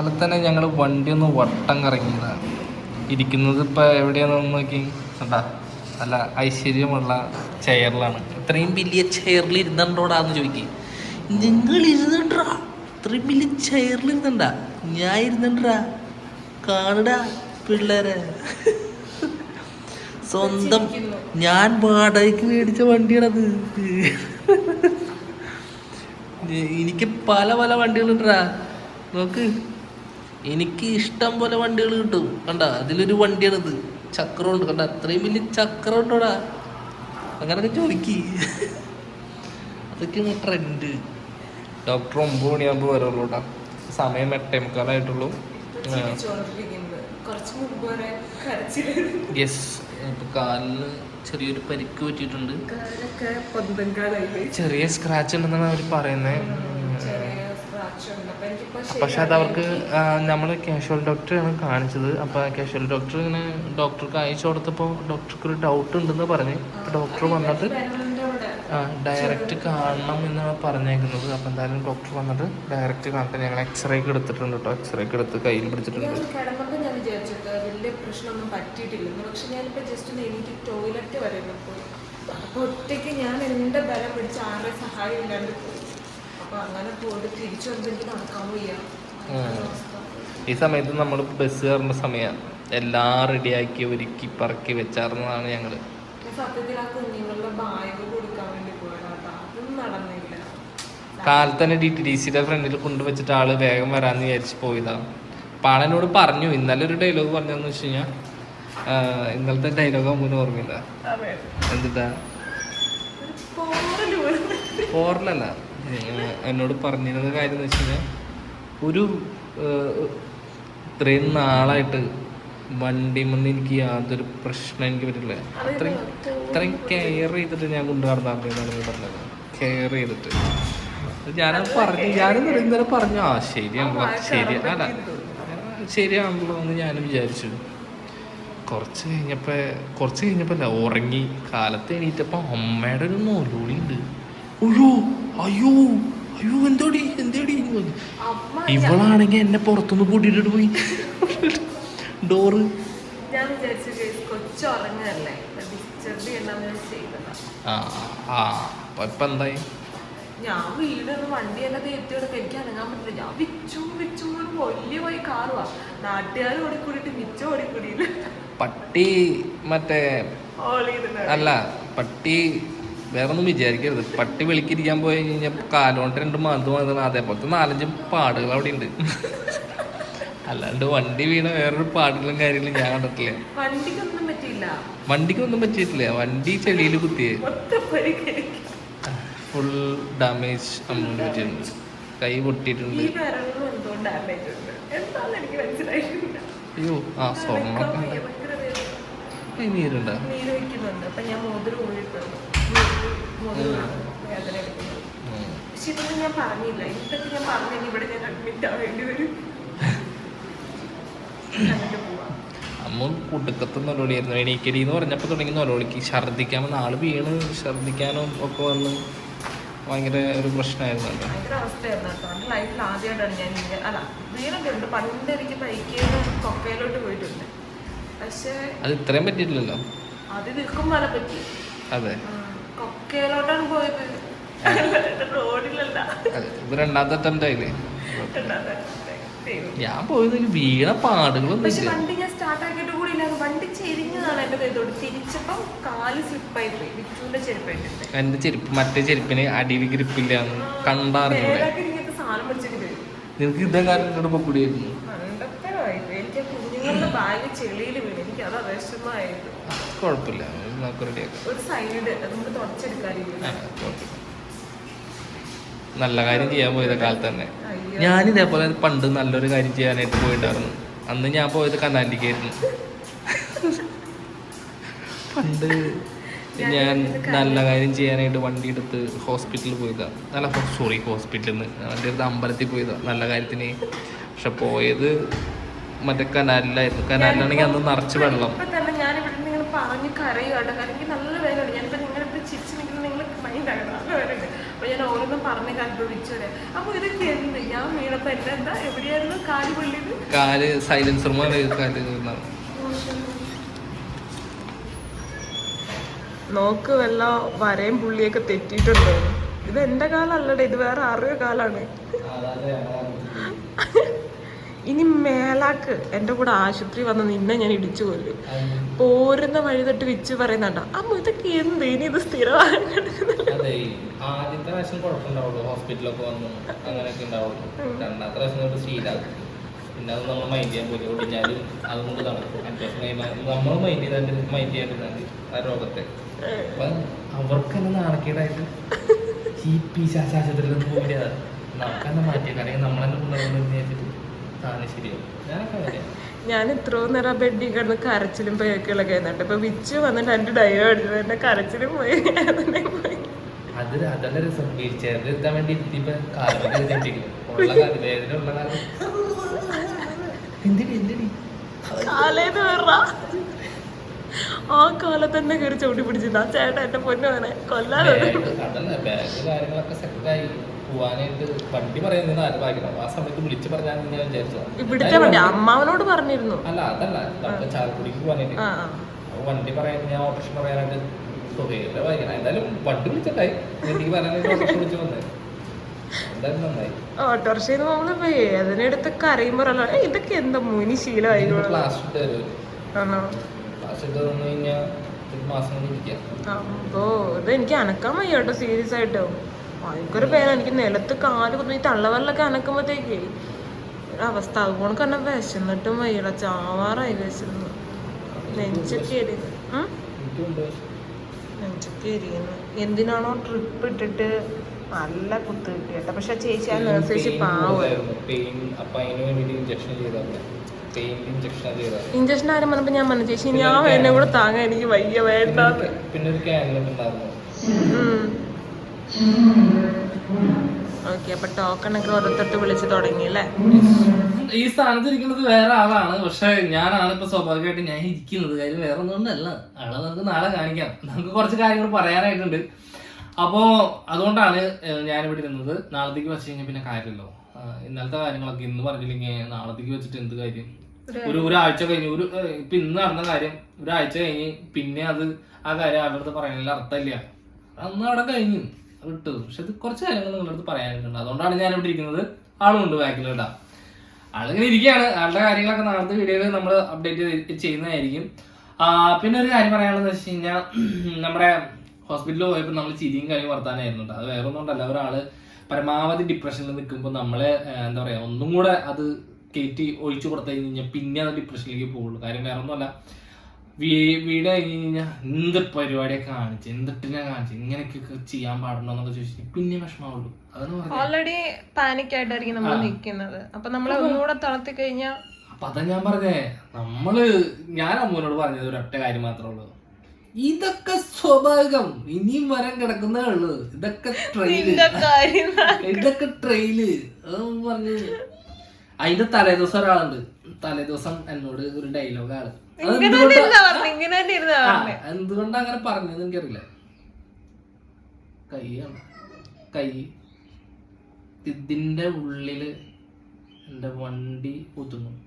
കാലത്ത് തന്നെ ഞങ്ങൾ വണ്ടി ഒന്ന് വട്ടം കറങ്ങിയതാണ് ഇരിക്കുന്നത് ഇപ്പോൾ എവിടെയാണെന്ന് നോക്കി. കണ്ടാ? നല്ല ഐശ്വര്യമുള്ള ചെയറിലാണ്. ഇത്രയും വലിയ ചെയറിൽ ഇരുന്നുണ്ടോടാന്ന് ചോദിക്കും. നിങ്ങൾ ഇരുന്നുണ്ടാ ഇത്രയും വലിയ ചെയറിൽ ഇരുന്നുണ്ടാ ഞാൻ ഇരുന്നുണ്ടാ കാണടാ പിള്ളേരെ. സ്വന്തം ഞാൻ വാടകയ്ക്ക് മേടിച്ച വണ്ടിയാണത്. എനിക്ക് പല പല വണ്ടികളുണ്ടാ നോക്ക്. എനിക്ക് ഇഷ്ടം പോലെ വണ്ടികൾ കിട്ടും. കണ്ട അതിലൊരു വണ്ടിയാണിത്. ചക്രമുണ്ട്. കണ്ട അത്രയും വലിയ ചക്രം ഉണ്ടോടാ അങ്ങനൊക്കെ ചോദിക്ക്. അതൊക്കെയാണ് ട്രെൻഡ് ഡോക്ടർ ഒമ്പത് മണിയാകുമ്പോൾ വരുള്ളൂ കേട്ടോ സമയം എട്ടേ മുക്കാലായിട്ടുള്ളൂ. യെസ് ഇപ്പൊ കാലിന് ചെറിയൊരു പരിക്ക് പറ്റിയിട്ടുണ്ട്. ചെറിയ സ്ക്രാച്ച് ഉണ്ടെന്നാണ് അവർ പറയുന്നത് പക്ഷെ അത് അവർക്ക് നമ്മൾ കാഷ്വൽ ഡോക്ടറെയാണ് കാണിച്ചത്. അപ്പോൾ കാഷ്വൽ ഡോക്ടർ ഇങ്ങനെ ഡോക്ടർക്ക് അയച്ചു കൊടുത്തപ്പോൾ ഡോക്ടർക്ക് ഒരു ഡൗട്ട് ഉണ്ടെന്ന് പറഞ്ഞ്. അപ്പോൾ ഡോക്ടർ വന്നിട്ട് ഡയറക്റ്റ് കാണണം എന്നാണ് പറഞ്ഞേക്കുന്നത്. അപ്പോൾ എന്തായാലും ഡോക്ടർ വന്നിട്ട് ഡയറക്റ്റ് കാണട്ടെ ഞങ്ങൾ എക്സ്റേ ഒക്കെ എടുത്തിട്ടുണ്ട് കേട്ടോ എക്സ്റേ ഒക്കെ എടുത്ത് കയ്യിൽ പിടിച്ചിട്ടുണ്ട്. ഞാൻ വലിയ പ്രശ്നമൊന്നും പറ്റിയിട്ടില്ലെന്ന്. പക്ഷെ ഞാനിപ്പോൾ ജസ്റ്റ് ഒന്ന് എനിക്ക് ടോയ്ലറ്റ് വരെ പോയി. അപ്പോൾ ഒറ്റയ്ക്ക് ഞാൻ എന്റെ ബലം പിടിച്ച് ആരുടെ സഹായം ഇല്ലാണ്ട് പോയി. അങ്ങനെ പോയിട്ട് തിരിച്ചു നടക്കാൻ വയ്യ. ഈ സമയത്ത് നമ്മൾ ബസ് കയറുന്ന സമയം എല്ലാം റെഡിയാക്കി ഒരുക്കി പറക്കി വെച്ചാർന്നതാണ് ഞങ്ങൾ സത്യത്തിൽ ആ കുഞ്ഞുങ്ങളുടെ ബാഗ് കൊടുക്കാൻ വേണ്ടി പോയതാട്ടോ. നടന്നില്ല. കാലത്ത് തന്നെ ഡി ടി ഡി സിയുടെ ഫ്രണ്ടിൽ കൊണ്ടുവച്ചിട്ട് ആൾ വേഗം വരാന്ന് വിചാരിച്ച് പോയതാ. പാണനോട് പറഞ്ഞു ഇന്നലെ ഒരു ഡയലോഗ് പറഞ്ഞതെന്ന് വെച്ച് കഴിഞ്ഞാൽ ഇന്നലത്തെ ഡയലോഗ് അമ്മൂന് ഓർമ്മയില്ല. എന്തിട്ടാ? പോറൽ ഓർമ്മല്ല എന്നോട് പറഞ്ഞിരുന്ന കാര്യം എന്ന് വെച്ച് കഴിഞ്ഞാൽ ഒരു ഇത്രയും നാളായിട്ട് വണ്ടി മുന്ന് എനിക്ക് യാതൊരു പ്രശ്നം എനിക്ക് പറ്റില്ല. അത്രയും അത്രയും കെയർ ചെയ്തിട്ട് ഞാൻ കൊണ്ടു നടന്നാണെന്നാണ് പറഞ്ഞത്. കെയർ ചെയ്തിട്ട്. ഞാനത് പറഞ്ഞു ഞാനും ഇന്നലെ പറഞ്ഞു ആ ശരിയാണല്ലോ ശരി. അല്ല ശരിയാണല്ലോ എന്ന് ഞാനും വിചാരിച്ചു. കുറച്ച് കഴിഞ്ഞപ്പോൾ കുറച്ച് കഴിഞ്ഞപ്പോൾ അല്ല ഉറങ്ങി കാലത്ത് എണീറ്റപ്പോൾ അമ്മയുടെ ഒരു നോലൂളി ഉണ്ട്. അയ്യോ അയ്യോ അയ്യോ എന്തോടി എന്തേടി? ഇവളാണെങ്കിൽ എന്നെ പുറത്തുനിന്ന് കൂട്ടിയിട്ട് പോയി. ഡോറ് ഞാൻ വിചാരിച്ചു "ഗയ്സ്, കൊച്ചു ഉറങ്ങല്ലേ ഇപ്പൊ എന്തായി? ഞാൻ വീടൊന്ന് വണ്ടിയെല്ലാം തേറ്റി എടുത്ത് എനിക്ക് അനങ്ങാൻ പറ്റില്ല. ഞാൻ വിച്ചും വിച്ചും വലിയ പോയി കാറുവാ. നാട്ടുകാർ ഓടിക്കൂടിയിട്ട് മിച്ചം ഓടിക്കൂടിയില്ല. പട്ടി മറ്റേ അല്ല പട്ടി വേറെ ഒന്നും വിചാരിക്കരുത്. പട്ടി വെളിക്കിരിക്കാൻ പോയി കഴിഞ്ഞാൽ കാലോണ്ട് രണ്ട് മാന്ത് മാന്താണ്. അതേപോലത്തെ നാലഞ്ച് പാടുകൾ അവിടെ ഉണ്ട് അല്ലാണ്ട് വണ്ടി വീണ വേറൊരു പാടുകളും കാര്യങ്ങളും ഞാൻ കണ്ടിട്ടില്ല. വണ്ടിക്കൊന്നും പറ്റിയിട്ടില്ല. വണ്ടി ചെളിയിൽ കുത്തിയേ. ഫുൾ ഡാമേജ് അമ്മൂന് പറ്റിയിട്ടുണ്ട് കൈ പൊട്ടിയിട്ടുണ്ട്. അയ്യോ ആ. കൈ നീരുണ്ടോ? നീര് വയ്ക്കുന്നുണ്ട് അപ്പൊ ഞാൻ മോതിരം ഊഴിട്ടുണ്ട് മോതിരം വേദന എടുക്കുന്നു ഉം. പക്ഷെ ഇതൊന്നും ഞാൻ പറഞ്ഞില്ല ഇതൊക്കെ ഞാൻ പറഞ്ഞെങ്കിൽ ഇവിടെ ഞാൻ അഡ്മിറ്റ് ആവേണ്ടി വരും അമ്മ കുടുക്കത്ത് നൊലോളിയായിരുന്നു. എണീക്കടി എന്ന് പറഞ്ഞപ്പോൾ തുടങ്ങി നൊലോളിക്ക്. ഛർദ്ദിക്കാൻ വന്ന ആൾ വീണ് ഛർദ്ദിക്കാനും ഒക്കെ വന്ന് ഭയങ്കര ഒരു പ്രശ്നമായിരുന്നു ഭയങ്കര അവസ്ഥയായിരുന്നു കേട്ടോ. എന്റെ ലൈഫിൽ ആദ്യമായിട്ടാണ് ഞാൻ അല്ല പണ്ട് എനിക്ക് ബൈക്കിൽ കൊക്കയിലോട്ട് പോയിട്ടുണ്ട്. പക്ഷേ അത് ഇത്രയും പറ്റിയിട്ടില്ലല്ലോ? അത് പറ്റി അതെ. കൊക്കയിലോട്ടാണ് പോയത്. റോഡിലല്ല. ഇത് രണ്ടാമത്തെ അറ്റംപ്റ്റ് ആയില്ലേ. ഞാൻ പോയത് വീണ പാടുകളും പക്ഷെ വണ്ടി ഞാൻ സ്റ്റാർട്ട് ആക്കിയിട്ട് കൂടി വണ്ടി ചെരിഞ്ഞതാണ് എന്റെ കൈതോട് തിരിച്ചപ്പം കാൽ സ്ലിപ്പായി പോയി. വിറ്റുവിന്റെ ചെരുപ്പായിട്ട് എന്റെ ചെരുപ്പ്? മറ്റേ ചെരുപ്പിന് അടിയിൽ ഗ്രിപ്പില്ല കണ്ടാറില്ല ഇങ്ങനത്തെ സാധനം പിടിച്ചിട്ട് വരും നിനക്ക് ഇതേ കാര്യം എന്നോട് പൊക്കൂടിയായിരുന്നു എനിക്ക് കുഞ്ഞുങ്ങളുടെ ബാഗ് ചെളിയിൽ വീണ്. എനിക്ക് അത് വിഷമമായിരുന്നു കുഴപ്പമില്ല. നമുക്ക് റെഡിയാക്കാം നല്ല കാര്യം ചെയ്യാൻ പോയത് കാലത്ത് തന്നെ ഞാൻ ഇതേപോലെ പണ്ട് നല്ലൊരു കാര്യം ചെയ്യാനായിട്ട് പോയിട്ടായിരുന്നു അന്ന് ഞാൻ പോയത് കനാലിക്കായിരുന്നു പണ്ട് ഞാൻ നല്ല കാര്യം ചെയ്യാനായിട്ട് വണ്ടി എടുത്ത് ഹോസ്പിറ്റലിൽ പോയതാണ് നല്ല സോറി ഹോസ്പിറ്റലിൽ നിന്ന് വണ്ടി എടുത്ത് അമ്പലത്തിൽ പോയതാണ് നല്ല കാര്യത്തിന്. പക്ഷെ പോയത് മറ്റേ കനാലിലായിരുന്നു. കനാലിലാണെങ്കിൽ അന്ന് നിറച്ച് വെള്ളം ഇപ്പൊ തന്നെ ഞാൻ ഇവിടെ നിങ്ങൾ പറഞ്ഞ് കരയുകയാണ് കാരണം എനിക്ക് നല്ല വേദനയുണ്ട്. ഞാനിപ്പോൾ നിങ്ങളിപ്പോൾ ചിരിച്ച് നിൽക്കുന്ന നിങ്ങൾ മൈൻഡ് ആകണം നല്ല വേദനയുണ്ട് അപ്പോൾ ഞാൻ ഓരോന്നും പറഞ്ഞ് കണ്ടുപിടിച്ചു വരെ. അപ്പോൾ ഇതൊക്കെ എന്ത്? ഞാൻ മീണപ്പം എന്റെ എന്താ? എവിടെയായിരുന്നു? കാൽ പൊള്ളിയത്? കാൽ സൈലൻസർ. നോക്ക് വല്ല വരയും പുള്ളിയൊക്കെ തെറ്റിയിട്ടുണ്ടോ? ഇത് എന്റെ കാലല്ലടേ. ഇത് വേറെ ആരുടെ കാലാണ്. ഇനി മേലാക്ക് എന്റെ കൂടെ ആശുപത്രി വന്ന് നിന്നെ ഞാൻ ഇടിച്ചു കൊല്ലും. പോരുന്ന വഴി തൊട്ട് വിച്ച് പറയുന്നുണ്ട അമ്മ ഇതൊക്കെ എന്ത്? ഇനി ഇത് സ്ഥിരമായി കിടക്കുന്നില്ല അതെ ആദ്യത്തെ പ്രാവശ്യം കുഴപ്പമുണ്ടാവുള്ളൂ ഹോസ്പിറ്റലൊക്കെ വന്നു അങ്ങനെയൊക്കെ ഉണ്ടാവുള്ളൂ. രണ്ടാമത്തെ പ്രാവശ്യം തൊട്ട് ശീലാക്കും പിന്നെ അത് നമ്മൾ മൈൻഡ് ചെയ്യാൻ പോലും ഒടിഞ്ഞാലും അതുകൊണ്ട് നടക്കും അഞ്ച് നമ്മൾ മൈൻഡ് ചെയ്താൽ മൈൻഡ് ചെയ്യാണ്ടിരുന്നാൽ മതി ആ രോഗത്തെ. അപ്പൊ അവർക്ക് തന്നെ നാണക്കേടായിട്ട് ഈ പി നമുക്കെന്നെ മാറ്റിയേക്കാം. അല്ലെങ്കിൽ നമ്മളെന്നെ കൊണ്ടുവന്നു വിചാരിച്ചിട്ട് ഞാൻ ഇത്രയും നേരം ബെഡിൽ കിടന്ന് കരച്ചിലും പേക്കുകളൊക്കെ ആയിരുന്നുണ്ട് ഇപ്പൊ വിച്ച് വന്നിട്ട് എന്റെ ഡയോ അടിച്ചത് എന്റെ കരച്ചിലും പോയി. അത് അതല്ല രസം. വീൽ എത്താൻ വേണ്ടി ഉള്ള കാലം വേദന ഉള്ള കാലം. എന്തിനി എന്തിനി? കാലേന്ന് വേറ ആ കാലത്ത് തന്നെ കയറി ചവിട്ടി പിടിച്ചിട്ട് ആ ചേട്ടൻ എന്റെ കൊല്ലാതെ അതല്ല ബാഗ് കാര്യങ്ങളൊക്കെ സെറ്റായി പോവാനായിട്ട് വണ്ടി പറയുന്നത് ആര് ഭാഗ്യം ആ സമയത്ത് വിളിച്ച് പറഞ്ഞാൽ ഞാൻ വിചാരിച്ചു. ഇവിടുത്തെ വണ്ടി അമ്മാവനോട് പറഞ്ഞിരുന്നു. അല്ല അതല്ല നമ്മുടെ ചാലക്കുടിക്ക് പോകാനായിട്ട് വണ്ടി പറയാൻ ഞാൻ ഓപ്പറേഷൻ പറയാനായിട്ട് സുഖയില്ല വായിക്കണം എന്തായാലും വണ്ടി വിളിച്ചിട്ടായി. എനിക്ക് പറയാനായിട്ട് ഓപ്പറേഷൻ വിളിച്ച് വന്നത് എന്തായാലും നന്നായി. ഓട്ടോറിക്ഷയിൽ നമ്മൾ വേദന എടുത്ത് കരയുമ്പോഴല്ലോ "ഏയ്, ഇതൊക്കെ എന്താ മുനി ശീലമായി ക്ലാസ് ഇട്ട് തരും ആണോ? ക്ലാസ് ഇട്ട് തന്നു കഴിഞ്ഞാൽ മാസം കൊണ്ട് ഇരിക്കാം. അപ്പോ ഇത് എനിക്ക് അനക്കാൻ വയ്യ കേട്ടോ സീരിയസ് ആയിട്ട്. ഭയങ്കര പേന എനിക്ക് നിലത്ത് കാൽ കുത്തി. ഈ തള്ളവരലൊക്കെ അനക്കുമ്പോഴത്തേക്ക് അവസ്ഥ അതുകൊണ്ട് തന്നെ വിശന്നിട്ടും വയ്യട. ചാവാറായി വിശന്നു. നെഞ്ചൊക്കെ എരിയുന്നു നെഞ്ചൊക്കെ എരിയുന്നു. എന്തിനാണോ ട്രിപ്പ് ഇട്ടിട്ട് നല്ല കുത്ത് കിട്ടി കേട്ടോ പക്ഷെ ചേച്ചി ആ നേഴ്സേഴ്സ് പാവം. പെയിൻ അപ്പൊ അതിന് വേണ്ടിട്ട് ഇഞ്ചക്ഷൻ ആരും പറഞ്ഞപ്പോ ഞാൻ പറഞ്ഞു ചേച്ചി ഞാൻ എന്നെ കൂടെ താങ്ങാൻ എനിക്ക് വയ്യ വേണ്ട പിന്നെ ഒരു ക്യാനിലൊക്കെ ഉണ്ടായിരുന്നു. ഓക്കെ അപ്പൊ ടോക്കൺ ഒക്കെ ഓരോരുത്തട്ട് വിളിച്ചു തുടങ്ങി അല്ലേ? ഈ സ്ഥാനത്ത് ഇരിക്കുന്നത് വേറെ ആളാണ് പക്ഷെ ഞാനാണ് ഇപ്പൊ സ്വാഭാവികമായിട്ട് ഞാൻ ഇരിക്കുന്നത്. കാര്യം വേറെ ഒന്നുകൊണ്ടല്ല ആളെ നമുക്ക് നാളെ കാണിക്കാം. നമുക്ക് കുറച്ച് കാര്യങ്ങൾ പറയാനായിട്ടുണ്ട്. അപ്പോ അതുകൊണ്ടാണ് ഞാനിവിടെ ഇരുന്നത്. നാളത്തേക്ക് വെച്ച് കഴിഞ്ഞാൽ പിന്നെ കാര്യമല്ലോ ഇന്നലത്തെ കാര്യങ്ങളൊക്കെ ഇന്ന് പറഞ്ഞില്ലെങ്കിൽ നാളത്തേക്ക് വെച്ചിട്ട് എന്ത് കാര്യം? ഒരു ഒരാഴ്ച കഴിഞ്ഞ് ഒരു ഇപ്പൊ ഇന്ന് നടന്ന കാര്യം ഒരാഴ്ച കഴിഞ്ഞ് പിന്നെ അത് ആ കാര്യം അവരുടെ പറയുന്നതിൽ അർത്ഥമില്ല. അന്ന് അവിടെ കഴിഞ്ഞു. വിട്ടു പക്ഷെ അത് കുറച്ച് കാര്യങ്ങൾ നിങ്ങളുടെ അടുത്ത് പറയാനുണ്ട്. അതുകൊണ്ടാണ് ഞാൻ ഇവിടെ ഇരിക്കുന്നത്. ആളും ഉണ്ട് ബാക്കിൽ കേട്ടാ. ആളിങ്ങനെ ഇരിക്കുകയാണ്. ആളുടെ കാര്യങ്ങളൊക്കെ നാളത്തെ വീഡിയോയിൽ നമ്മൾ അപ്ഡേറ്റ് ചെയ്യുന്നതായിരിക്കും. പിന്നെ ഒരു കാര്യം പറയാനുള്ളത് വെച്ച് കഴിഞ്ഞാൽ നമ്മുടെ ഹോസ്പിറ്റലിൽ പോയപ്പോൾ നമ്മൾ ചിരിയും കാര്യം വർത്താനായിരുന്നു കേട്ടോ. അത് വേറെ ഒന്നും കൊണ്ടല്ല ഒരാൾ പരമാവധി ഡിപ്രഷനിൽ നിൽക്കുമ്പോൾ നമ്മളെ എന്താ പറയുക ഒന്നും കൂടെ അത് കയറ്റി ഒഴിച്ചു കൊടുത്തു കഴിഞ്ഞാൽ പിന്നെ അത് ഡിപ്രഷനിലേക്ക് പോകുള്ളൂ. കാര്യം വേറെ ഒന്നുമല്ല വീ- വീട് കഴിഞ്ഞ് കഴിഞ്ഞാൽ എന്ത് പരിപാടിയൊക്കെ കാണിച്ച്? എന്തിട്ടിനെ കാണിച്ച്? ഇങ്ങനെയൊക്കെ ചെയ്യാൻ പാടുണ്ടോ എന്നൊക്കെ ചോദിച്ചു പിന്നെ പറഞ്ഞത് ഓൾറെഡി പാനിക് ആയിട്ടായിരിക്കും നമ്മൾ നിൽക്കുന്നത് അപ്പൊ നമ്മളെ ഒന്നുകൂടെ തളർത്തി കഴിഞ്ഞാൽ അപ്പൊ അതാ ഞാൻ പറഞ്ഞേ നമ്മൾ ഞാൻ അമ്മൂനോട് പറഞ്ഞത് ഒരൊറ്റ കാര്യം മാത്രമേ ഉള്ളൂ. ഇതൊക്കെ സ്വാഭാവികം ഇനിയും വരാൻ കിടക്കുന്നേ ഉള്ളു. ഇതൊക്കെ ട്രെയിൽ ഇതൊക്കെ ട്രെയിൽ പറഞ്ഞു അതിന്റെ തലേദിവസം ഒരാളുണ്ട്. തലേദിവസം എന്നോട് ഒരു ഡയലോഗ് എന്തുകൊണ്ടാ അങ്ങനെ പറഞ്ഞത് എനിക്കറിയില്ല. കൈയാണ് കൈ. ഇതിന്റെ ഉള്ളിൽ എന്റെ വണ്ടി ഒതുങ്ങും.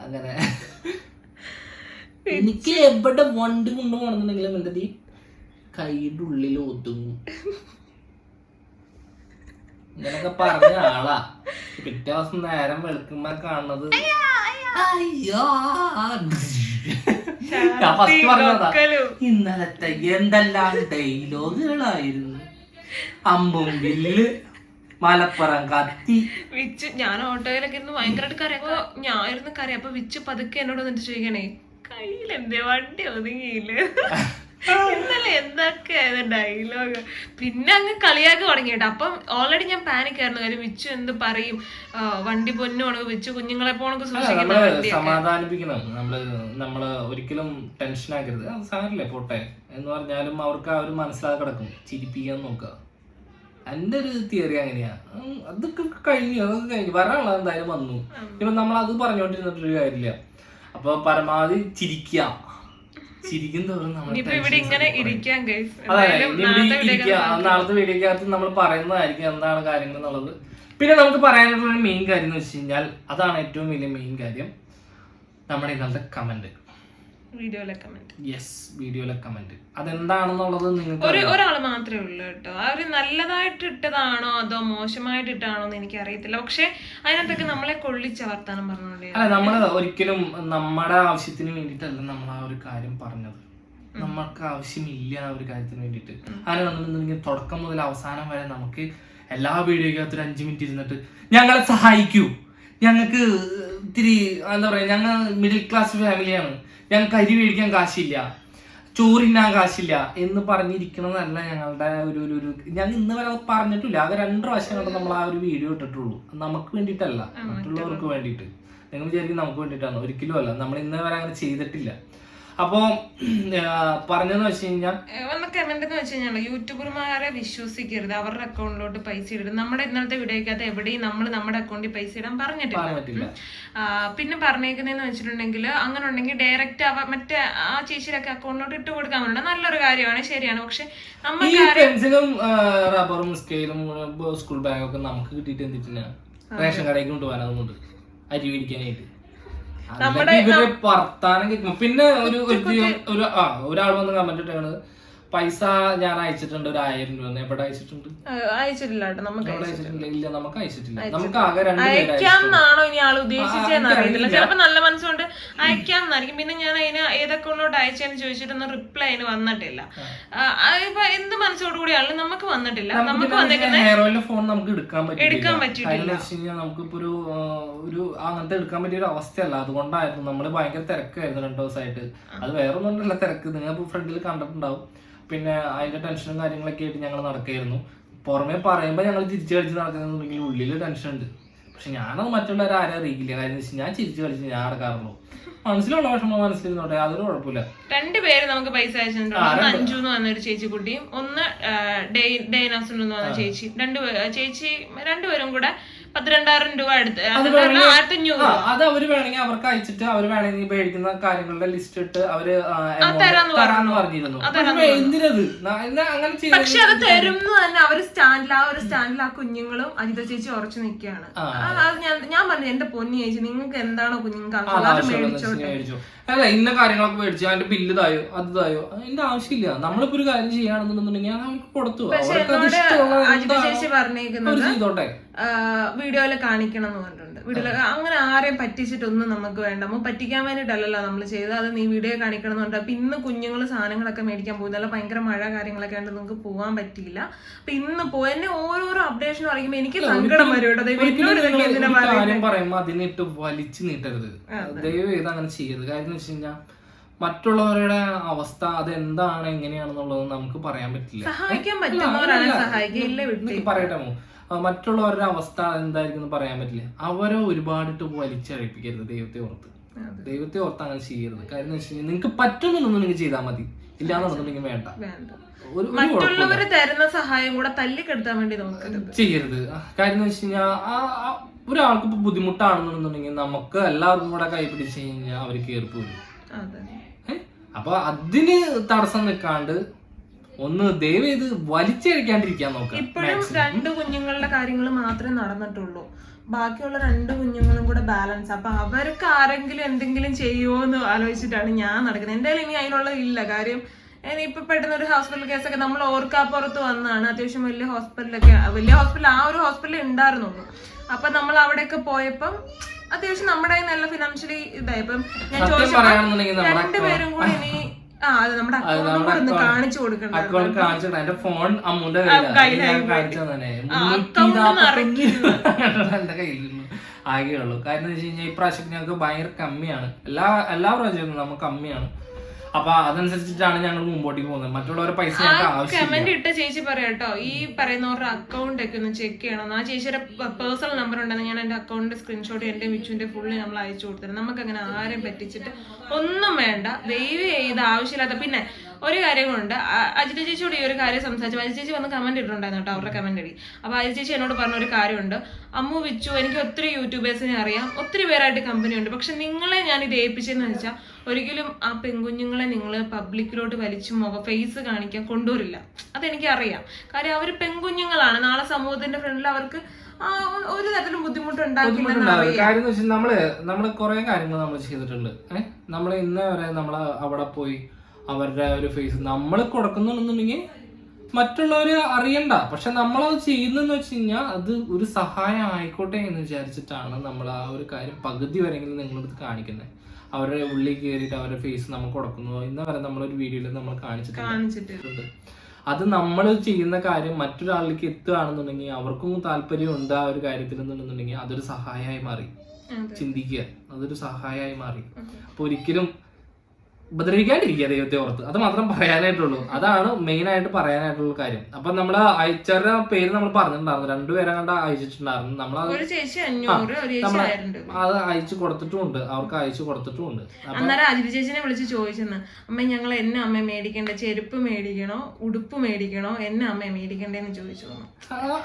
അങ്ങനെ. എനിക്ക് എവിടെ വണ്ടി കൊണ്ടുപോകണമെന്നുണ്ടെങ്കിലും എന്റെ ഈ കൈയുടെ ഉള്ളിൽ ഒതുങ്ങും. ഇങ്ങനൊക്കെ പറഞ്ഞ ആളാ. പിറ്റേ ദിവസം നേരം വെളുക്കുമ്പോ കാണുന്നത്. ഫസ്റ്റ് പറഞ്ഞതാ. ഇന്നലത്തെ എന്തെല്ലാം ഡെയിലോഗുകളായിരുന്നു. അമ്പും വില്ല് മലപ്പുറം കത്തി. വിച്ച് ഞാൻ ഓട്ടോയിലൊക്കെ ഇരുന്ന് ഭയങ്കരമായിട്ട് കരയപ്പോ അപ്പൊ ഞാൻ ഇരുന്ന് കരയും. അപ്പൊ വിച്ച് പതുക്കെ എന്നോട് വന്നിട്ട് ചോദിക്കണേ കയ്യിൽ എന്തേ വണ്ടി ഒതുങ്ങിയില്ലേ? ഇന്നലെ എന്തൊക്കെയായിരുന്നു ഡയലോഗ് പിന്നെ അങ്ങ് കളിയാക്കി തുടങ്ങി കേട്ടോ. അപ്പം ഓൾറെഡി ഞാൻ പാനിക് ആയിരുന്നു. കാര്യം വിച്ചു എന്ത് പറയും? വണ്ടി പൊന്നുമാണ് വിച്ചു കുഞ്ഞുങ്ങളെ പോണക്ക് സമാധാനിപ്പിക്കണം. നമ്മൾ നമ്മൾ ഒരിക്കലും ടെൻഷൻ ആക്കരുത്. സാറില്ലേ പോട്ടെ. എന്ന് പറഞ്ഞാലും അവർക്ക് ആ ഒരു മനസ്സിലാക്കി കിടക്കും. ചിരിപ്പിക്കാൻ നോക്കുക. എന്റെ ഒരു തിയറി അങ്ങനെയാ. അതൊക്കെ കഴിഞ്ഞു. അതൊക്കെ കഴിഞ്ഞു. വരാനുള്ള എന്തായാലും വന്നു. ഇപ്പൊ നമ്മൾ അത് പറഞ്ഞുകൊണ്ടിരുന്നിട്ടൊരു കാര്യമില്ല. അപ്പൊ പരമാവധി ചിരിക്കുക ചിരിക്കും തോറും ഇവിടെ ഇങ്ങനെ ഇരിക്കാൻ നാളത്തെ വീഡിയോക്കകത്ത് നമ്മൾ പറയുന്നതായിരിക്കും എന്താണ് കാര്യങ്ങൾ എന്നുള്ളത്. പിന്നെ നമുക്ക് പറയാനുള്ള മെയിൻ കാര്യം എന്ന് വെച്ച് കഴിഞ്ഞാൽ അതാണ് ഏറ്റവും വലിയ മെയിൻ കാര്യം. നമ്മുടെ ഇന്നത്തെ കമന്റ് വീഡിയോയിലെ കമന്റ് യെസ് വീഡിയോയിലെ കമന്റ് അതെന്താണെന്നുള്ളത് നിങ്ങൾക്ക് ഒരു ഒരാൾ മാത്രമേ ഉള്ളൂ കേട്ടോ. ഒരു നല്ലതായിട്ട് ഇട്ടതാണോ അതോ മോശമായിട്ട് ഇട്ടാണോ എന്ന് എനിക്ക് അറിയത്തില്ല. പക്ഷെ അതിനകത്തൊക്കെ നമ്മളെ കൊള്ളിച്ച വർത്താനം പറഞ്ഞോണ്ടേ. അല്ല നമ്മൾ ഒരിക്കലും നമ്മുടെ ആവശ്യത്തിന് വേണ്ടിയിട്ടല്ല നമ്മൾ ആ ഒരു കാര്യം പറഞ്ഞത്. നമ്മൾക്ക് ആവശ്യമില്ല ആ ഒരു കാര്യത്തിന് വേണ്ടിയിട്ട്. അങ്ങനെ വന്നിട്ടുണ്ടെങ്കിൽ തുടക്കം മുതൽ അവസാനം വരെ നമുക്ക് എല്ലാ വീഡിയോക്കകത്ത് ഒരു അഞ്ച് മിനിറ്റ് ഇരുന്നിട്ട് ഞങ്ങളെ സഹായിക്കൂ. ഞങ്ങൾക്ക് ഇത്തിരി എന്താ പറയുക ഞങ്ങൾ മിഡിൽ ക്ലാസ് ഫാമിലിയാണ് ഞങ്ങൾക്ക് അരി മേടിക്കാൻ കാശില്ല. ചോറിനാൻ കാശില്ല എന്ന് പറഞ്ഞിരിക്കണമെന്നല്ല ഞങ്ങളുടെ ഒരു ഒരു ഒരു ഞങ്ങൾ ഇന്ന് വരെ പറഞ്ഞിട്ടില്ല. ആകെ രണ്ട് പ്രാവശ്യം കണ്ട് നമ്മൾ ആ ഒരു വീഡിയോ ഇട്ടിട്ടുള്ളൂ. നമുക്ക് വേണ്ടിയിട്ടല്ല. മറ്റുള്ളവർക്ക്. വേണ്ടിയിട്ട്. നിങ്ങൾ വിചാരിക്കും നമുക്ക് വേണ്ടിയിട്ടാണ്. ഒരിക്കലും അല്ല. നമ്മൾ ഇന്ന് വരെ അങ്ങനെ ചെയ്തിട്ടില്ല. അപ്പോ പറഞ്ഞെന്ന് വെച്ച് കഴിഞ്ഞാൽ വന്ന കമന്റ് എന്ന് വെച്ച് കഴിഞ്ഞാൽ യൂട്യൂബർമാരെ വിശ്വസിക്കരുത്. അവരുടെ അക്കൗണ്ടിലോട്ട് പൈസ ഇടരുത്. നമ്മുടെ ഇന്നലത്തെ വീഡിയോക്കകത്ത് എവിടെയും നമ്മൾ നമ്മുടെ അക്കൗണ്ടിൽ പൈസ ഇടാൻ പറഞ്ഞിട്ടില്ല. പിന്നെ പറഞ്ഞേക്കുന്നതെന്ന് വെച്ചിട്ടുണ്ടെങ്കിൽ അങ്ങനെ ഉണ്ടെങ്കിൽ ഡയറക്റ്റ് അവ മറ്റേ ആ ചേച്ചിയിലൊക്കെ അക്കൗണ്ടിലോട്ട് ഇട്ട് കൊടുക്കാൻ പറ്റില്ല. നല്ലൊരു കാര്യമാണ് ശരിയാണ്. പക്ഷെ നമ്മൾ നമുക്ക് പെൻസിലും റബ്ബറും സ്കെയിലും സ്കൂൾ ബാഗൊക്കെ നമുക്ക് കിട്ടിയിട്ട് എന്തിട്ടാണ് റേഷൻ കടയ്ക്ക് കൊണ്ടുപോകാനതുകൊണ്ട് അരി മേടിക്കാനായിട്ട്. അല്ലെങ്കിൽ ഇവർ വർത്താനം കേൾക്കും. പിന്നെ ഒരു ഒരു- ഒരാൾ വന്ന് കമന്റ് ഇട്ടാണ് പൈസ ഞാൻ അയച്ചിട്ടുണ്ട് ഒരു ആയിരം രൂപ. എവിടെ അയച്ചിട്ടുണ്ട്? അയച്ചിട്ടില്ല കേട്ടോ നമുക്ക് എവിടെ അയച്ചിട്ടില്ല. ഇല്ല നമുക്ക് അയച്ചിട്ടില്ല. നമുക്ക് ആകെ രണ്ട് പേര് അയക്കാം എന്നാണോ ഇനി ആൾ ഉദ്ദേശിച്ചതെന്ന് അറിയത്തില്ല ചിലപ്പോ നല്ല മനസ്സുകൊണ്ട് അയക്കാം എന്നായിരിക്കും പിന്നെ ഞാൻ അതിന് ഏതൊക്കെ അക്കൗണ്ടിലോട്ട് അയച്ചെന്ന് ചോദിച്ചിട്ടൊന്നും റിപ്ലൈ അതിന് വന്നിട്ടില്ല. എന്ത് മനസ്സോട് ഇപ്പൊ എന്ത് മനസ്സോടു കൂടിയാണല്ലോ നമുക്ക് വന്നിട്ടില്ല. നമുക്ക് വന്നേക്കുന്ന ഫോൺ നമുക്ക് എടുക്കാൻ പറ്റില്ല എടുക്കാൻ പറ്റിയിട്ടില്ല. നമുക്കിപ്പോ ഒരു ഒരു അങ്ങനത്തെ എടുക്കാൻ പറ്റിയ ഒരു അവസ്ഥയല്ല. അതുകൊണ്ടായിരുന്നു. നമ്മൾ ഭയങ്കര തിരക്കായിരുന്നു രണ്ടു ദിവസമായിട്ട് അത് വേറെ ഒന്നും തിരക്ക് നിങ്ങൾ ഫ്രണ്ടിൽ കണ്ടിട്ടുണ്ടാവും. പിന്നെ അതിന്റെ ടെൻഷനും കാര്യങ്ങളൊക്കെ ആയിട്ട് ഞങ്ങൾ നടക്കായിരുന്നു. പുറമെ പറയുമ്പോൾ ഞങ്ങൾ തിരിച്ചു കളിച്ച് നടക്കുന്നുണ്ടെങ്കിൽ ഉള്ളിൽ ടെൻഷൻ ഉണ്ട്. പക്ഷെ ഞാനത് മറ്റുള്ളവരെ ആരെ അറിയിക്കില്ല. കാര്യം വെച്ചാൽ ഞാൻ ചിരിച്ചു കളിച്ച് ഞാൻ നടക്കാറുള്ളൂ മനസ്സിലുള്ള വിഷമം മനസ്സിലിരുന്നോട്ടെ അതൊരു കുഴപ്പമില്ല. രണ്ടുപേര് നമുക്ക് പൈസ അയച്ചിട്ടുണ്ട്. ഒന്ന് അഞ്ചു എന്ന് പറഞ്ഞ ഒരു ചേച്ചി കുട്ടിയും ഒന്ന് ഡൈനാസ് എന്ന് പറഞ്ഞ ചേച്ചി. രണ്ട് ചേച്ചി രണ്ടുപേരും കൂടെ പത്തിരണ്ടായിരം രൂപ എടുത്ത് ആയിരത്തി അഞ്ഞൂറ് അത് അവർ വേണമെങ്കിൽ അവർക്ക് അയച്ചിട്ട് അവർ വേണമെങ്കിൽ മേടിക്കുന്ന കാര്യങ്ങളുടെ ലിസ്റ്റ് ഇട്ട് അവർ തരാന്ന് പറഞ്ഞിരുന്നു. എന്തിനത്? അങ്ങനെ പക്ഷെ അത് തരും തന്നെ. അവർ സ്റ്റാൻഡിൽ ആ ഒരു സ്റ്റാൻഡിൽ ആ കുഞ്ഞുങ്ങളും അജിത ചേച്ചി ഉറച്ചു നിൽക്കുകയാണ്. അത് ഞാൻ ഞാൻ പറഞ്ഞു എന്റെ പൊന്നി ചേച്ചി നിങ്ങൾക്ക് എന്താണോ കുഞ്ഞുങ്ങൾക്ക് അത് മേടിച്ചോട്ടെ. മേടിച്ചു. അല്ല ഇന്ന കാര്യങ്ങളൊക്കെ മേടിച്ചു അതിന്റെ ബില്ല് തായോ അത് തായോ അതിന്റെ ആവശ്യമില്ല. നമ്മളിപ്പോ ഒരു കാര്യം ചെയ്യുകയാണെന്നുണ്ടെന്നുണ്ടെങ്കിൽ അത് അവർക്ക് കൊടുത്തു. അവർക്ക് പറഞ്ഞേക്കുന്നത് വീഡിയോയിൽ കാണിക്കണം എന്ന് പറഞ്ഞിട്ടുണ്ട് വീഡിയോ അങ്ങനെ ആരെയും പറ്റിച്ചിട്ടൊന്നും നമുക്ക് വേണ്ട. പറ്റിക്കാൻ വേണ്ടിയിട്ടല്ലല്ലോ നമ്മൾ ചെയ്തത്. അത് നീ വീഡിയോ കാണിക്കണം എന്ന് പറഞ്ഞാൽ അപ്പൊ ഇന്ന് കുഞ്ഞുങ്ങൾ സാധനങ്ങളൊക്കെ മേടിക്കാൻ പോകുന്ന. അല്ല ഭയങ്കര മഴ കാര്യങ്ങളൊക്കെ ആയിട്ട് നമുക്ക് പോകാൻ പറ്റിയില്ല. അപ്പൊ ഇന്ന് പോയി എന്നെ ഓരോരോ അപ്ഡേഷൻ പറയുമ്പോൾ എനിക്ക് സങ്കടം വരും അതിനിട്ട് വലിച്ചു നീട്ടരുത്. ദയവ് ചെയ്ത് അങ്ങനെ ചെയ്യരുത്. കാര്യം എന്ന് വെച്ച് കഴിഞ്ഞാൽ മറ്റുള്ളവരുടെ അവസ്ഥ അതെന്താണ് എങ്ങനെയാണെന്നുള്ളത് നമുക്ക് പറയാൻ പറ്റില്ല. പറയട്ടെ മറ്റുള്ളവരുടെ അവസ്ഥ എന്തായിരിക്കും എന്ന് പറയാൻ പറ്റില്ല. അവരെ ഒരുപാടിട്ട് വലിച്ചഴിപ്പിക്കരുത് ദൈവത്തെ ഓർത്ത്. ദൈവത്തെ ഓർത്ത് അങ്ങനെ ചെയ്യരുത്. കാര്യം എന്ന് വെച്ചാൽ നിങ്ങൾക്ക് പറ്റുന്നുണ്ടെന്ന് നിങ്ങൾ ചെയ്താൽ മതി. ഇല്ലാന്നുണ്ടെങ്കിൽ വേണ്ട. മറ്റുള്ളവര് തരുന്ന സഹായം കൂടെ തല്ലിക്കെടുത്താൻ വേണ്ടി ചെയ്യരുത്. കാര്യം എന്ന് വെച്ച് കഴിഞ്ഞാൽ ഒരാൾക്ക് ഇപ്പൊ ബുദ്ധിമുട്ടാണെന്നുണ്ടെന്നുണ്ടെങ്കിൽ നമുക്ക് എല്ലാവർക്കും കൂടെ കൈ പിടിച്ച് കഴിഞ്ഞാൽ അവർ കേറിപ്പോ? അപ്പൊ അതിന് തടസ്സം നിൽക്കാണ്ട് ഒന്ന് ദയവ് ഇത് വലിച്ചഴിക്കാണ്ടിരിക്കാൻ നോക്കാം ഇപ്പോഴും രണ്ട് കുഞ്ഞുങ്ങളുടെ കാര്യങ്ങൾ മാത്രമേ നടന്നിട്ടുള്ളൂ. ബാക്കിയുള്ള രണ്ട് കുഞ്ഞുങ്ങളും കൂടെ ബാലൻസ്. അപ്പൊ അവർക്ക് ആരെങ്കിലും എന്തെങ്കിലും ചെയ്യുമോ എന്ന് ആലോചിച്ചിട്ടാണ് ഞാൻ നടക്കുന്നത്. എന്റെ ഇനി അതിനുള്ള ഇല്ല. കാര്യം ഇനിയിപ്പൊ പെട്ടെന്ന് ഒരു ഹോസ്പിറ്റൽ കേസൊക്കെ നമ്മൾ ഓർക്കാപ്പുറത്ത് വന്നതാണ് അത്യാവശ്യം വലിയ ഹോസ്പിറ്റലൊക്കെ വലിയ ഹോസ്പിറ്റൽ ആ ഒരു ഹോസ്പിറ്റലിൽ ഉണ്ടായിരുന്നുള്ളൂ. അപ്പൊ നമ്മൾ അവിടെയൊക്കെ പോയപ്പം അത്യാവശ്യം നമ്മുടെ നല്ല ഫിനാൻഷ്യലി ഇതായപ്പം ഞാൻ ചോദിച്ചു രണ്ടുപേരും കൂടി ഇനി ആ അത് നമ്മുടെ അക്കൗണ്ടും കൂടെ ഒന്ന് കാണിച്ചു കൊടുക്കണം അക്കൗണ്ട് കാണിച്ചിട്ട് എന്റെ ഫോൺ അമ്മൂന്റെ എന്റെ ആകെയുള്ളൂ. കാരണം വെച്ച് കഴിഞ്ഞാൽ ഇപ്രാവശ്യം ഞങ്ങൾക്ക് ഭയങ്കര കമ്മിയാണ്. എല്ലാ എല്ലാ പ്രാവശ്യവും നമുക്ക് കമ്മിയാണ്. അപ്പൊ അതനുസരിച്ചിട്ടാണ് ഞങ്ങൾ മുമ്പോട്ടേക്ക് പോകുന്നത്. മറ്റുള്ളവരെ പൈസ ഞങ്ങൾക്ക് ആവശ്യമില്ല. കമന്റ് ഇട്ട ചേച്ചി പറയാട്ടോ ഈ പറയുന്നവരുടെ അക്കൗണ്ട് ഒക്കെ ഒന്ന് ചെക്ക് ചെയ്യണം. ആ ചേച്ചിയുടെ പേഴ്സണൽ നമ്പർ ഉണ്ടെന്ന് ഞാൻ എന്റെ അക്കൗണ്ടിന്റെ സ്ക്രീൻഷോട്ട് എന്റെ മിച്ചുവിന്റെ ഫുള്ള് നമ്മൾ അയച്ചു കൊടുത്തിരുന്നു. നമുക്ക് അങ്ങനെ ആരെയും പറ്റിച്ചിട്ട് ഒന്നും വേണ്ട. ദയവ് ചെയ്ത് ആവശ്യമില്ലാത്ത പിന്നെ ഒരു കാര്യം കൊണ്ട് അ- അജിത ചേച്ചിയോട് ഈ ഒരു കാര്യം സംസാരിച്ചു അജിത ചേച്ചി വന്ന് കമന്റ് ഇട്ടിട്ടുണ്ടായിരുന്നു കേട്ടോ അവരുടെ കമന്റ് അടി അപ്പൊ അജിത ചേച്ചി എന്നോട് പറഞ്ഞ ഒരു കാര്യമുണ്ട്. അമ്മു വിച്ചു എനിക്ക് ഒത്തിരി യൂട്യൂബേഴ്സിനെ അറിയാം. ഒത്തിരി പേരായിട്ട് കമ്പനി ഉണ്ട്. പക്ഷെ നിങ്ങളെ ഞാൻ ഇത് ഏൽപ്പിച്ചെന്ന് വെച്ചാൽ ഒരിക്കലും ആ പെൺകുഞ്ഞുങ്ങളെ നിങ്ങൾ പബ്ലിക്കിലോട്ട് വലിച്ചു മുഖ ഫേസ് കാണിക്കാൻ കൊണ്ടുവരില്ല. അതെനിക്ക് അറിയാം കാര്യം അവർ പെൺകുഞ്ഞുങ്ങളാണ്. നാളെ സമൂഹത്തിന്റെ ഫ്രണ്ടിൽ അവർക്ക് ഒരു തരത്തിലും ബുദ്ധിമുട്ട് ബുദ്ധിമുട്ടുണ്ടാവില്ല. കാര്യം വെച്ചാൽ നമ്മൾ നമ്മൾ കുറെ കാര്യങ്ങൾ നമ്മൾ ചെയ്തിട്ടുണ്ട്. ഏഹ് നമ്മൾ ഇന്ന് വരെ നമ്മൾ അവിടെ പോയി അവരുടെ ഒരു ഫേസ് നമ്മൾ കൊടുക്കുന്നുണ്ടെന്നുണ്ടെങ്കിൽ മറ്റുള്ളവര് അറിയണ്ട. പക്ഷെ നമ്മളത് ചെയ്യുന്നെന്ന് വെച്ച് കഴിഞ്ഞാൽ അത് ഒരു സഹായം ആയിക്കോട്ടെ എന്ന് വിചാരിച്ചിട്ടാണ് നമ്മൾ ആ ഒരു കാര്യം പകുതി വരെങ്കിലും നിങ്ങളടുത്ത് കാണിക്കുന്നത് അവരുടെ ഉള്ളിൽ കയറിയിട്ട് അവരുടെ ഫേസ് നമ്മൾ കൊടുക്കുന്നു എന്ന് വരെ നമ്മളൊരു വീഡിയോയിൽ നമ്മൾ കാണിച്ചിട്ടുണ്ട് അത് നമ്മൾ ചെയ്യുന്ന കാര്യം മറ്റൊരാളിലേക്ക് എത്തുകയാണെന്നുണ്ടെങ്കിൽ അവർക്കും താല്പര്യം ഉണ്ട് ആ ഒരു കാര്യത്തിൽ എന്നുണ്ടെന്നുണ്ടെങ്കിൽ അതൊരു സഹായമായി മാറി. ചിന്തിക്കുക. അതൊരു സഹായമായി മാറി. അപ്പൊ ഒരിക്കലും ഉപദ്രവിക്കാണ്ടിരിക്കുക ദൈവത്തെ ഓർത്ത്. അത് മാത്രം പറയാനായിട്ടുള്ളൂ. അതാണ് മെയിൻ ആയിട്ട് പറയാനായിട്ടുള്ള കാര്യം. അപ്പൊ നമ്മൾ അയച്ചാരുടെ പേര് നമ്മൾ പറഞ്ഞിട്ടുണ്ടായിരുന്നു. രണ്ടുപേരെ കണ്ട അയച്ചിട്ടുണ്ടായിരുന്നു. നമ്മൾ അത് അയച്ചു കൊടുത്തിട്ടുമുണ്ട്. അവർക്ക് അയച്ചു കൊടുത്തിട്ടുമുണ്ട്. അന്നേരം ചേച്ചിനെ വിളിച്ച് ചോദിച്ചെന്ന് അമ്മ ഞങ്ങൾ എന്നെ അമ്മ മേടിക്കണ്ടേ? ചെരുപ്പ് മേടിക്കണോ? ഉടുപ്പ് മേടിക്കണോ? എന്നെ അമ്മ മേടിക്കണ്ടേന്ന് ചോദിച്ചു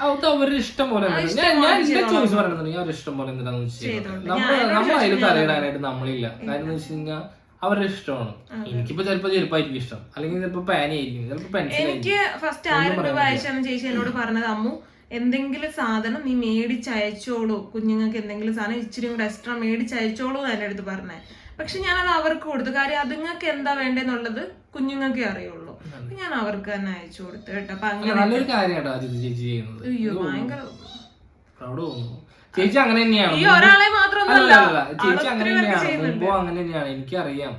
അത് അവരുടെ ഇഷ്ടം പോലെ ചോദിച്ചു ഞാൻ പറയുന്നുണ്ടെങ്കിൽ അവരുടെ ഇഷ്ടം പോലെ എന്തിനാന്ന് വെച്ചാൽ. നമ്മൾ ഞാൻ നമ്മൾ അതിൽ തലയിടാനായിട്ട് നമ്മളില്ല. കാര്യം എന്ന് വെച്ച് കഴിഞ്ഞാൽ അവരുടെ ഇഷ്ടമാണ്. എനിക്കിപ്പോ ചിലപ്പോ ചെരുപ്പായിരിക്കും ഇഷ്ടം. അല്ലെങ്കിൽ ചിലപ്പോ പാനായിരിക്കും ചിലപ്പോ പെൻസിൽ എനിക്ക് ഫസ്റ്റ് ആയിരം രൂപ ചേച്ചി എന്നോട് പറഞ്ഞത് അമ്മു എന്തെങ്കിലും സാധനം നീ മേടിച്ചയച്ചോളൂ കുഞ്ഞുങ്ങൾക്ക് എന്തെങ്കിലും സാധനം ഇച്ചിരി കൂടെ എക്സ്ട്രാ മേടിച്ചയച്ചോളൂ എന്ന് എന്റെ അടുത്ത് പറഞ്ഞേ. പക്ഷെ ഞാനത് അവർക്ക് കൊടുത്തു. കാര്യം അതുങ്ങൾക്ക് എന്താ വേണ്ടെന്നുള്ളത് കുഞ്ഞുങ്ങൾക്കേ അറിയുള്ളൂ. അപ്പൊ ഞാൻ അവർക്ക് തന്നെ അയച്ചു കൊടുത്തു കേട്ടോ. അപ്പൊ അങ്ങനെ അയ്യോ ഭയങ്കര ചേച്ചി അങ്ങനെ തന്നെയാണ്. ഈ ഒരാളെ. ചേച്ചി അങ്ങനെ തന്നെയാണ്. മുമ്പോ അങ്ങനെ തന്നെയാണ്. എനിക്കറിയാം.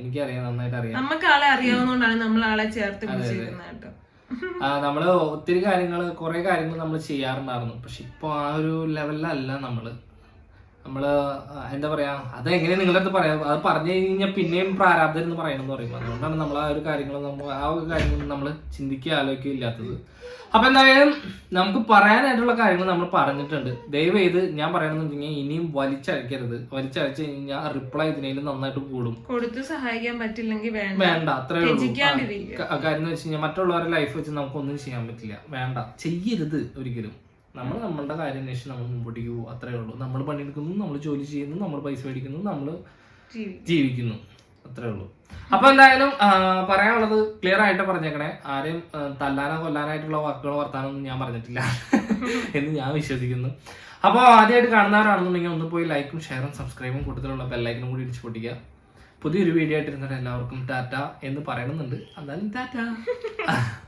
എനിക്കറിയാം. നന്നായിട്ട് അറിയാം. നമുക്ക് ആളെ അറിയാവുന്നതുകൊണ്ടാണ് നമ്മൾ ആളെ ചേർത്ത് പിടിച്ചിരുന്നത് കേട്ടോ. നമ്മൾ ഒത്തിരി കാര്യങ്ങൾ കുറെ കാര്യങ്ങൾ നമ്മൾ ചെയ്യാറുണ്ടായിരുന്നു. പക്ഷെ ഇപ്പൊ ആ ഒരു ലെവലിലല്ല നമ്മൾ. നമ്മൾ എന്താ പറയാ അത് എങ്ങനെ നിങ്ങളുടെ അടുത്ത് പറയാം? അത് പറഞ്ഞു കഴിഞ്ഞാൽ പിന്നെയും പ്രാരാബ്ധം എന്ന് പറയണമെന്ന് പറയും. അതുകൊണ്ടാണ് നമ്മൾ ആ ഒരു കാര്യങ്ങൾ നമ്മൾ ആ ഒരു കാര്യങ്ങൾ നമ്മൾ ചിന്തിക്കുക ആലോചിക്കുക ഇല്ലാത്തത്. അപ്പൊ എന്തായാലും നമുക്ക് പറയാനായിട്ടുള്ള കാര്യങ്ങൾ നമ്മൾ പറഞ്ഞിട്ടുണ്ട്. ദയവ് ചെയ്ത് ഞാൻ പറയണമെന്നുണ്ടെങ്കിൽ ഇനിയും വലിച്ചഴക്കരുത് വലിച്ചഴച്ച് കഴിഞ്ഞാൽ റിപ്ലൈ ഇതിനേലും നന്നായിട്ട് കൂടും. കൊടുത്ത് സഹായിക്കാൻ പറ്റില്ലെങ്കിൽ വേണ്ട. വേണ്ട അത്രേ ഉള്ളൂ. കാര്യം എന്ന് വെച്ച് കഴിഞ്ഞാൽ മറ്റുള്ളവരുടെ ലൈഫ് വെച്ച് നമുക്കൊന്നും ചെയ്യാൻ പറ്റില്ല. വേണ്ട. ചെയ്യരുത് ഒരിക്കലും. നമ്മൾ നമ്മളുടെ കാര്യം അന്വേഷിച്ച് നമ്മൾ മുമ്പോട്ടേക്ക് പോകും അത്രേ ഉള്ളൂ. നമ്മൾ പണിയെടുക്കുന്നു നമ്മൾ ജോലി ചെയ്യുന്നു നമ്മൾ പൈസ മേടിക്കുന്നു നമ്മൾ ജീവിക്കുന്നു. അത്രേ ഉള്ളൂ. അപ്പൊ എന്തായാലും പറയാനുള്ളത് ക്ലിയർ ആയിട്ട് പറഞ്ഞേക്കണേ. ആരെയും തല്ലാനോ കൊല്ലാനായിട്ടുള്ള വാക്കുകളോ വർത്താനൊന്നും ഞാൻ പറഞ്ഞിട്ടില്ല എന്ന് ഞാൻ വിശ്വസിക്കുന്നു. അപ്പോൾ ആദ്യമായിട്ട് കാണുന്നവരാണെന്നുണ്ടെങ്കിൽ ഒന്ന് പോയി ലൈക്കും ഷെയറും സബ്സ്ക്രൈബും കൂട്ടത്തിലുള്ള ബെല്ലൈക്കനും കൂടി ഇടിച്ചു പൊട്ടിക്കുക. പുതിയൊരു വീഡിയോ ആയിട്ട് ഇരുന്നിട്ട് എല്ലാവർക്കും ടാറ്റ എന്ന് പറയണമെന്നുണ്ട്. എന്തായാലും ടാറ്റ.